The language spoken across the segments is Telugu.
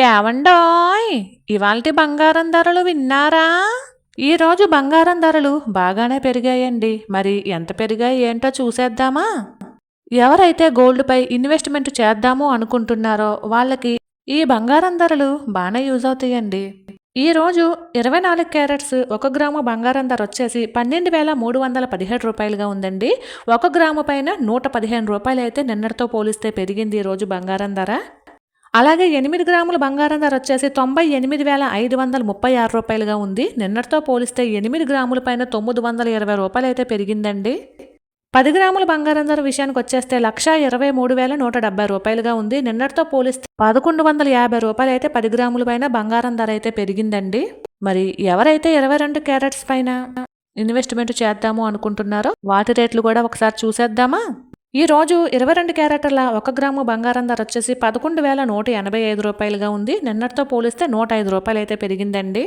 ఏమండోయ్? ఇవాల్టి బంగారం ధరలు విన్నారా? ఈరోజు బంగారం ధరలు బాగానే పెరిగాయండి. మరి ఎంత పెరిగాయి ఏంటో చూసేద్దామా? ఎవరైతే గోల్డ్పై ఇన్వెస్ట్మెంట్ చేద్దాము అనుకుంటున్నారో వాళ్ళకి ఈ బంగారం ధరలు బాగానే యూజ్ అవుతాయండి. ఈ రోజు ఇరవై నాలుగు క్యారెట్స్ ఒక గ్రాము బంగారం ధర వచ్చేసి పన్నెండు వేల మూడు వందల పదిహేడు రూపాయలుగా ఉందండి. ఒక గ్రాము పైన నూట పదిహేను రూపాయలు అయితే నిన్నటితో పోలిస్తే పెరిగింది ఈ రోజు బంగారం ధర. అలాగే ఎనిమిది గ్రాముల బంగారం ధర వచ్చేసి తొంభై ఎనిమిది వేల ఐదు వందల ముప్పై ఆరు రూపాయలుగా ఉంది. నిన్నటితో పోలిస్తే ఎనిమిది గ్రాముల పైన తొమ్మిది వందల ఇరవై రూపాయలు అయితే పెరిగిందండి. పది గ్రాముల బంగారం ధర విషయానికి వచ్చేస్తే లక్ష ఇరవై మూడు వేల నూట డెబ్బై రూపాయలుగా ఉంది. నిన్నటితో పోలిస్తే పదకొండు వందల యాభై రూపాయలు అయితే పది గ్రాముల పైన బంగారం ధర అయితే పెరిగిందండి. మరి ఎవరైతే ఇరవై రెండు క్యారెట్స్ పైన ఇన్వెస్ట్మెంట్ చేద్దాము అనుకుంటున్నారో వాటి రేట్లు కూడా ఒకసారి చూసేద్దామా? ఈ రోజు ఇరవై రెండు క్యారెట్ల ఒక గ్రాము బంగారం ధర వచ్చేసి పదకొండు వేల నూట ఎనభై ఐదు రూపాయలుగా ఉంది. నిన్నటితో పోలిస్తే నూట ఐదు రూపాయలు అయితే పెరిగిందండి.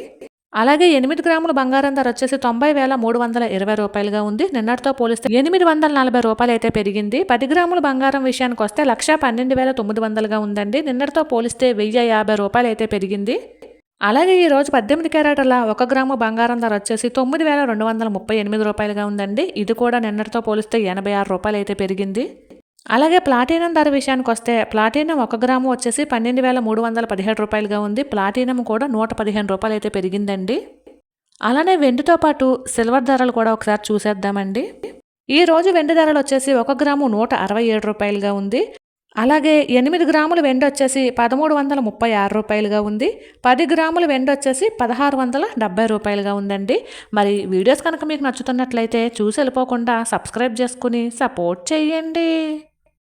అలాగే ఎనిమిది గ్రాముల బంగారం ధర వచ్చేసి తొంభై వేల మూడు వందల ఇరవై రూపాయలుగా ఉంది. నిన్నటితో పోలిస్తే ఎనిమిది వందల నలభై రూపాయలు అయితే పెరిగింది. పది గ్రాముల బంగారం విషయానికి వస్తే లక్ష పన్నెండు వేల తొమ్మిది వందలుగా ఉందండి. నిన్నటితో పోలిస్తే వెయ్యి యాభై రూపాయలు అయితే పెరిగింది. అలాగే ఈరోజు పద్దెనిమిది క్యారెట్ల ఒక గ్రాము బంగారం ధర వచ్చేసి తొమ్మిది వేల రెండు వందల ముప్పై ఎనిమిది రూపాయలుగా ఉందండి. ఇది కూడా నిన్నటితో పోలిస్తే ఎనభై ఆరు రూపాయలు అయితే పెరిగింది. అలాగే ప్లాటినం ధర విషయానికి వస్తే ప్లాటినం ఒక గ్రాము వచ్చేసి పన్నెండు వేల మూడు వందల పదిహేడు రూపాయలుగా ఉంది. ప్లాటినం కూడా నూట పదిహేను రూపాయలు అయితే పెరిగిందండి. అలానే వెండితో పాటు సిల్వర్ ధరలు కూడా ఒకసారి చూసేద్దామండి. ఈ రోజు వెండి ధరలు వచ్చేసి ఒక గ్రాము నూట అరవై ఏడు రూపాయలుగా ఉంది. అలాగే ఎనిమిది గ్రాముల వెండి వచ్చేసి పదమూడు వందల ముప్పై ఆరు రూపాయలుగా ఉంది. పది గ్రాముల వెండి వచ్చేసి పదహారు వందల డెబ్బై రూపాయలుగా ఉందండి. మరి వీడియోస్ కనుక మీకు నచ్చుతున్నట్లయితే చూసి వెళ్ళిపోకుండా సబ్స్క్రైబ్ చేసుకుని సపోర్ట్ చేయండి.